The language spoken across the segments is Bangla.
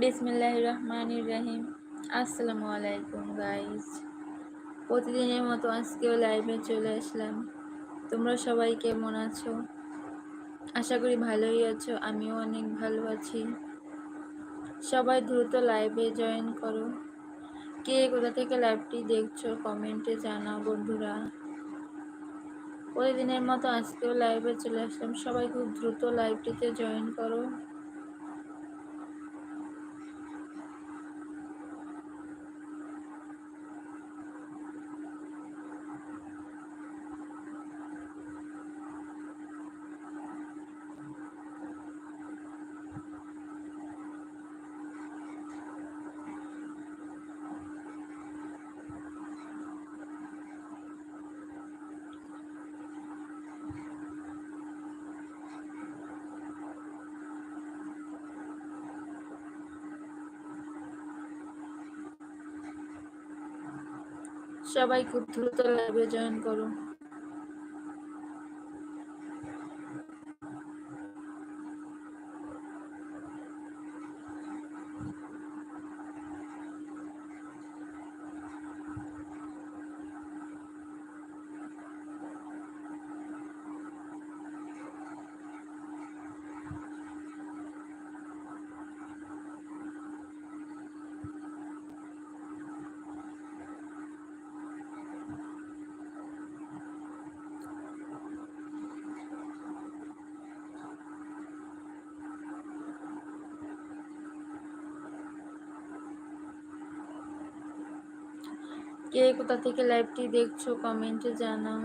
বিসমিল্লাহ রহমান রাহিম আসসালামু আলাইকুম গাইজ প্রতিদিনের মতো আজকেও লাইভে চলে আসলাম। তোমরা সবাই কেমন আছো? আশা করি ভালোই আছো, আমিও অনেক ভালো আছি। সবাই দ্রুত লাইভে জয়েন করো। কে কোথা থেকে লাইভটি দেখছ কমেন্টে জানাও বন্ধুরা। প্রতিদিনের মতো আজকেও লাইভে চলে আসলাম। সবাই খুব দ্রুত লাইভটিতে জয়েন করো। সবাই খুব দ্রুত লাইভে জয়েন করো। কে কোথা থেকে লাইভটি দেখছ কমেন্টে জানাও।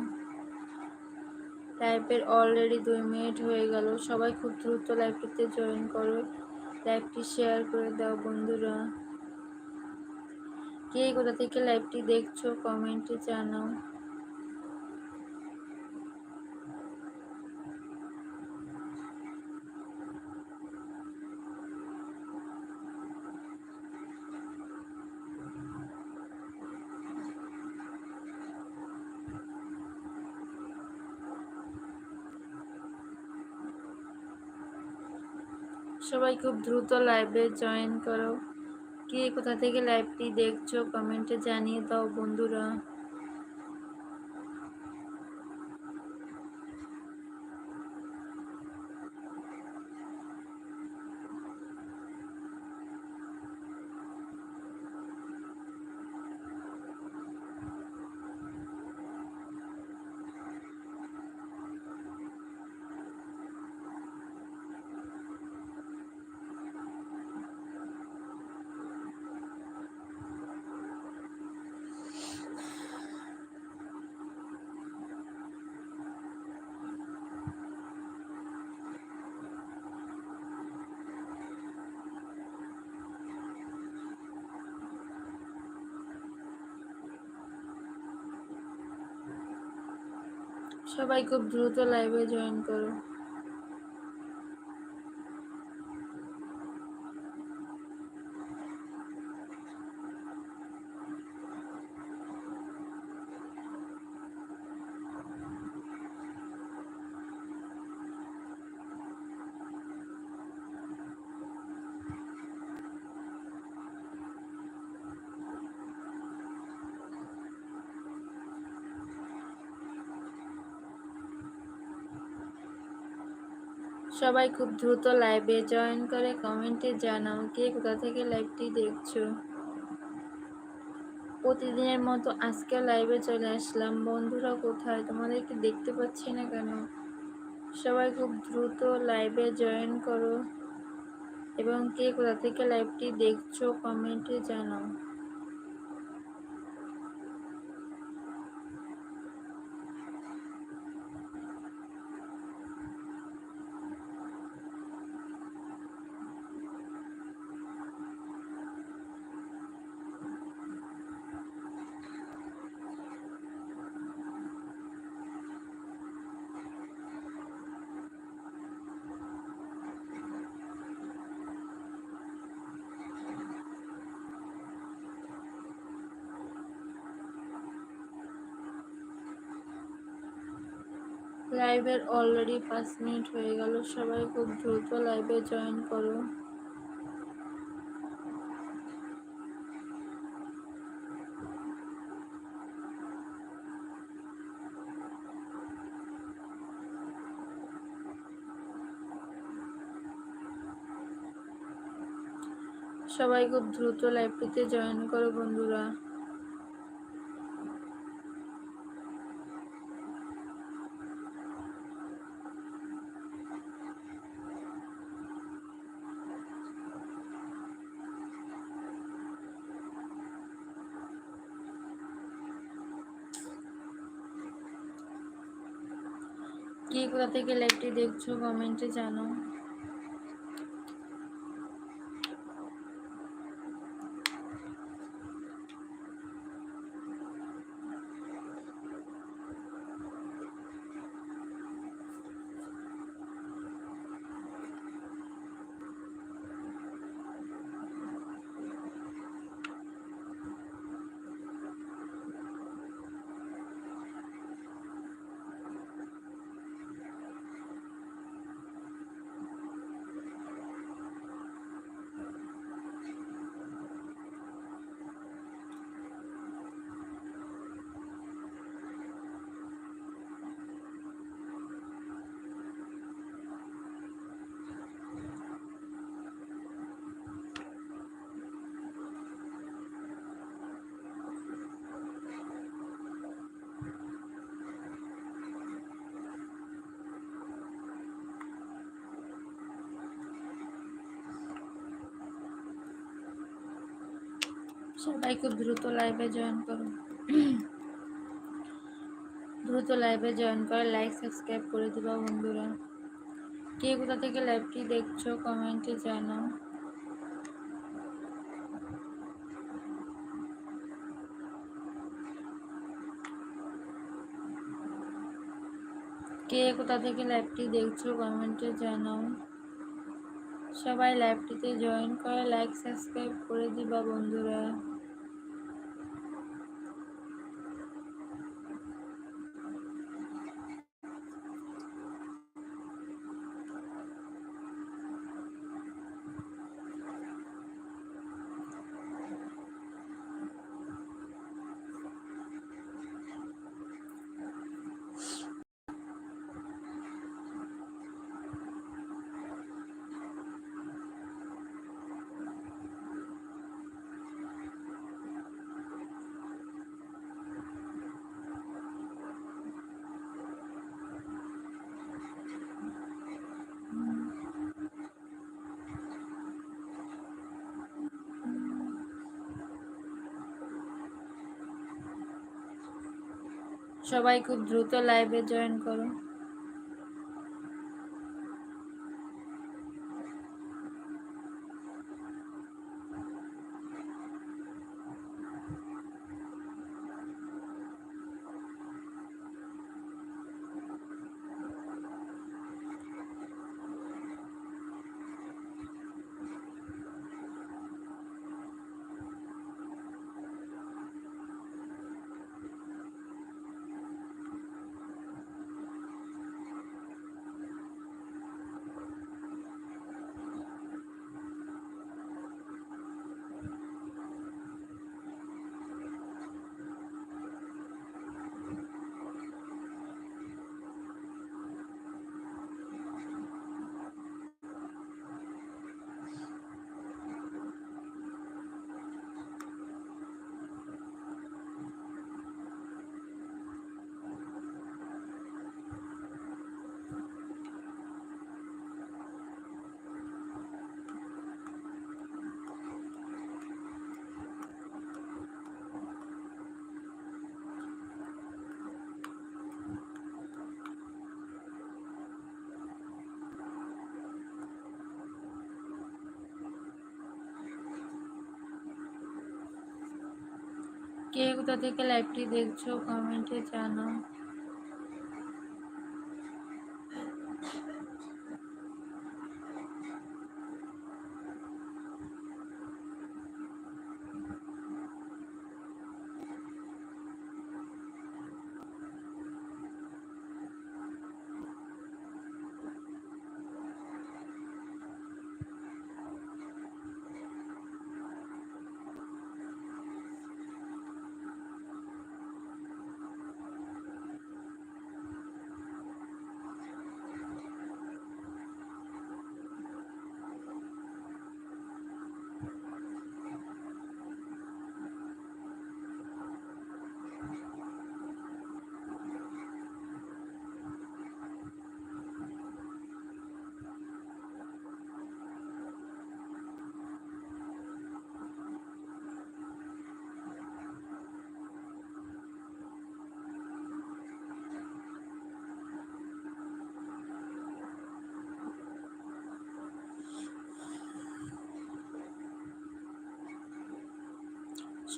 লাইভের অলরেডি দুই মিনিট হয়ে গেল। সবাই খুব দ্রুত লাইভটিতে জয়েন করো। লাইভটি শেয়ার করে দাও, বন্ধুরা। কে কোথা থেকে লাইভটি দেখছ কমেন্টে জানাও। সবাই খুব দ্রুত লাইভে জয়েন করো। কে কোথা থেকে লাইভটি দেখছ কমেন্টে জানিয়ে দাও বন্ধুরা। সবাই খুব দ্রুত লাইভে জয়েন করো। সবাই খুব দ্রুত লাইভে জয়েন করে কমেন্টে জানাও কে কোথা থেকে লাইভটি দেখছ। প্রতিদিনের মতো আজকে লাইভে চলে আসলাম। বন্ধুরা কোথায়? তোমাদেরকে দেখতে পাচ্ছি না কেন? সবাই খুব দ্রুত লাইভে জয়েন করো। এবং কে কোথা থেকে লাইভটি দেখছ কমেন্টে জানাও। লাইভের অলরেডি পাঁচ মিনিট হয়ে গেল। সবাই খুব দ্রুত লাইভে জয়েন করো। সবাই খুব দ্রুত লাইভটিতে জয়েন করো বন্ধুরা। কে কোথা থেকে লাইভটি দেখছ? কমেন্টে জানো সবাই খুব দ্রুত লাইভে জয়েন করো। দ্রুত লাইভে জয়েন করে লাইক সাবস্ক্রাইব করে দিবা বন্ধুরা। কে কোথা থেকে লাইভটি দেখছ কমেন্টে জানাও। কে কোথা থেকে লাইভটি দেখছ কমেন্টে জানাও। সবাই লাইভটিতে জয়েন করে লাইক সাবস্ক্রাইব করে দিবা বন্ধুরা। সবাই খুব দ্রুত লাইভে জয়েন করো কে কোথা থেকে লাইভটি দেখছ? কমেন্টে জানাও।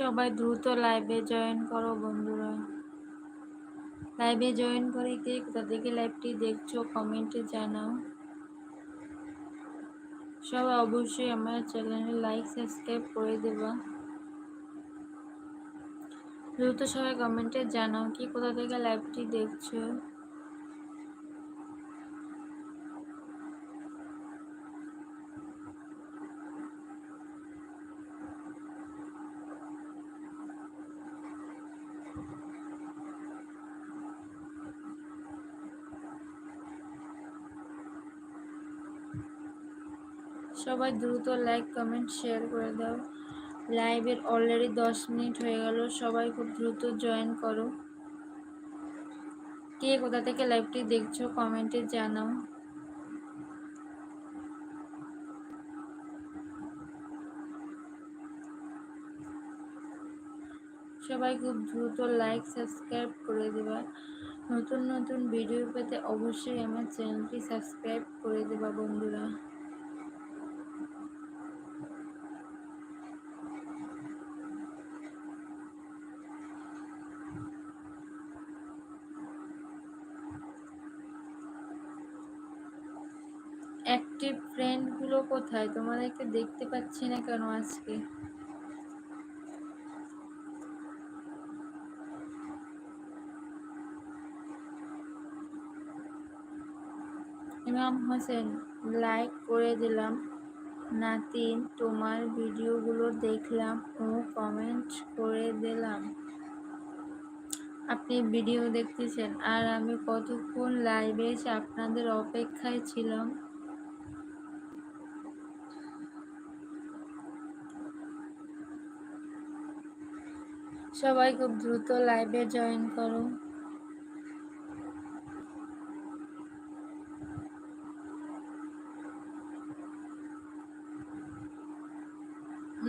সবাই দ্রুত লাইভে জয়েন করো, বন্ধুরা। লাইভে জয়েন করে কে কোথা থেকে লাইভটি দেখছ কমেন্টে জানাও। সবাই অবশ্যই আমার চ্যানেলে লাইক সাবস্ক্রাইব করে দেবা। দ্রুত সবাই কমেন্টে জানাও কি কোথা থেকে লাইভটি দেখছ। সবাই দ্রুত লাইক, কমেন্ট, শেয়ার করে দাও। লাইভের অলরেডি দশ মিনিট হয়ে গেল, সবাই খুব দ্রুত জয়েন করো। কে কোথা থেকে লাইভটি দেখছ কমেন্টে জানাও। সবাই খুব দ্রুত লাইক, সাবস্ক্রাইব করে দেবা। নতুন নতুন ভিডিও পেতে অবশ্যই আমার চ্যানেলটি সাবস্ক্রাইব করে দেবা, বন্ধুরা। তোমাদেরকে দেখতে পাচ্ছি না কেন আজকে? ইমাম হোসেন লাইক করে দিলাম। নাতিন, তোমার ভিডিওগুলো দেখলাম ও কমেন্ট করে দিলাম। আপনি ভিডিও দেখতেছেন। আর আমি কতক্ষণ লাইভে এসে আপনাদের অপেক্ষায় ছিলাম? সবাই খুব দ্রুত লাইভে জয়েন করো।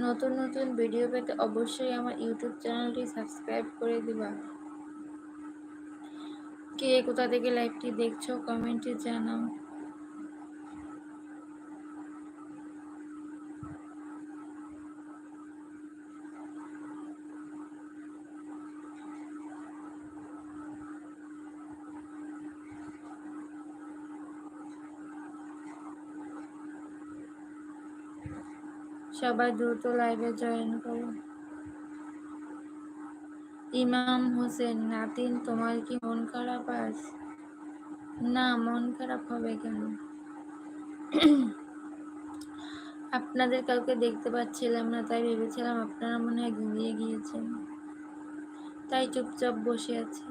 নতুন নতুন ভিডিও পেতে অবশ্যই আমার ইউটিউব চ্যানেলটি সাবস্ক্রাইব করে দিবা। কে কোথা থেকে লাইভটি দেখছ কমেন্টে জানাও। সবাই দ্রুত লাইভে জয়েন করো। ইমাম হোসেন, নাতিন, তোমার কি মন খারাপ আজ? না, মন খারাপ হবে কেন? আপনাদের কাউকে দেখতে পাচ্ছিলাম না, তাই ভেবেছিলাম আপনারা মনে হয় ঘুমিয়ে গিয়েছেন। তাই চুপচাপ বসে আছি।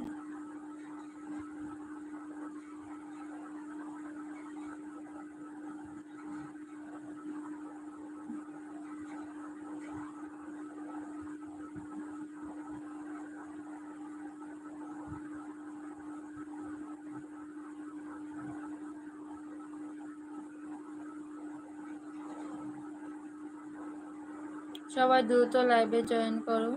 সবাই দ্রুত লাইভে জয়েন করো।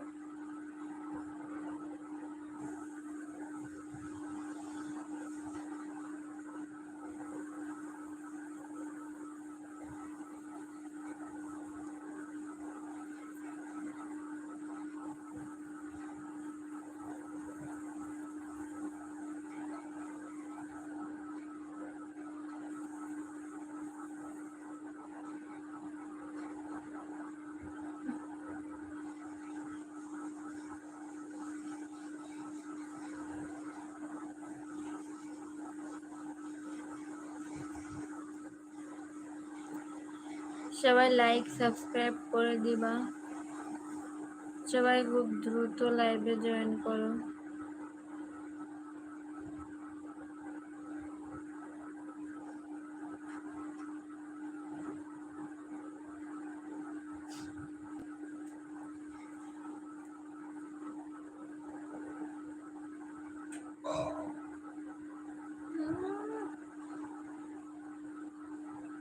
সবাই লাইক সাবস্ক্রাইব করে দিবা। সবাই খুব দ্রুত লাইভে জয়েন করো।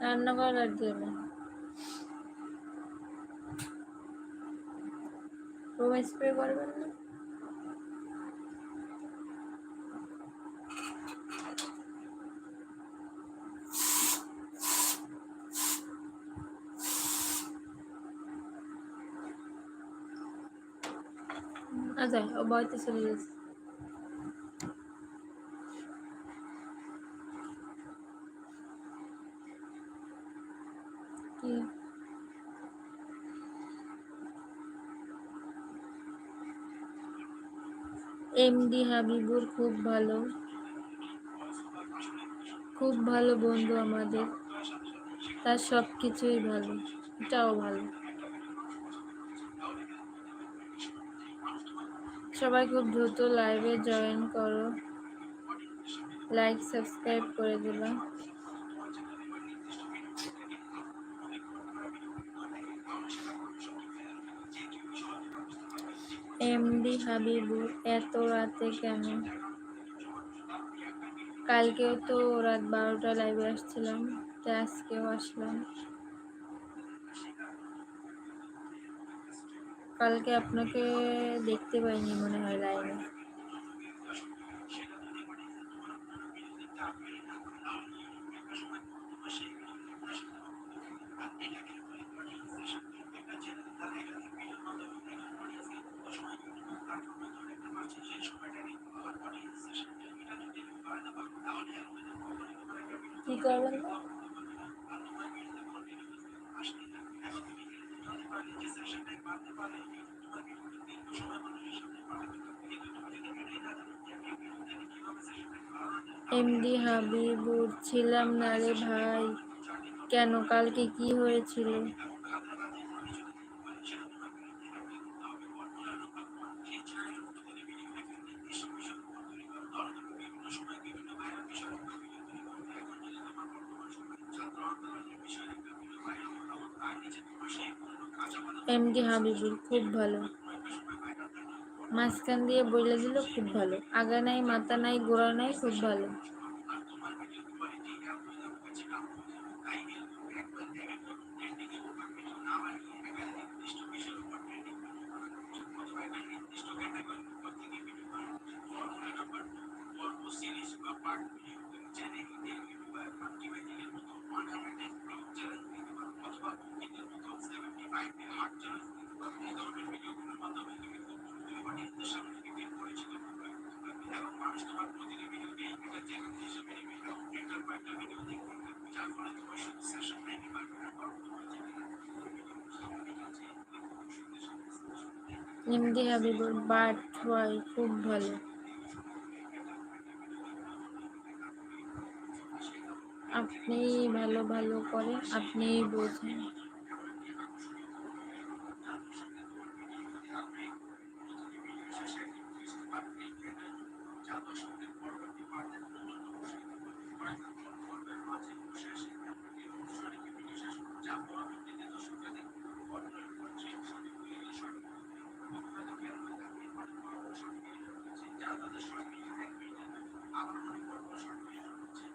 রান্না করার জন্য। রুম স্প্রে করবেন না? আচ্ছা ও বাড়িতে চলে গেছে কি এমডি হাবিবুর খুব ভালো। খুব ভালো বন্ধু আমাদের। তার সব কিছুই ভালো, এটাও ভালো। সবাই খুব দ্রুত লাইভে জয়েন করো। লাইক সাবস্ক্রাইব করে দেবা। এমডি হাবিবুর এত রাতে কেন? কালকেও তো রাত বারোটা লাইভে আসছিলাম, তো আজকেও আসলাম। কালকে আপনাকে দেখতে পাইনি মনে হয় লাইভে কি করবেন? এমডি হাবিবুর ছিলাম না রে ভাই। কেন? কালকে কি হয়েছিল এমডি হাবিবুর খুব ভালো। মাঝখান দিয়ে বলে দিল, খুব ভালো। আগা নাই, মাথা নাই, গোড়া নাই, খুব ভালো। এমডি হাবিবুর বাট হয় খুব ভালো। আপনি ভালো ভালো করেন আপনি বোঝেন। তাদের সরকার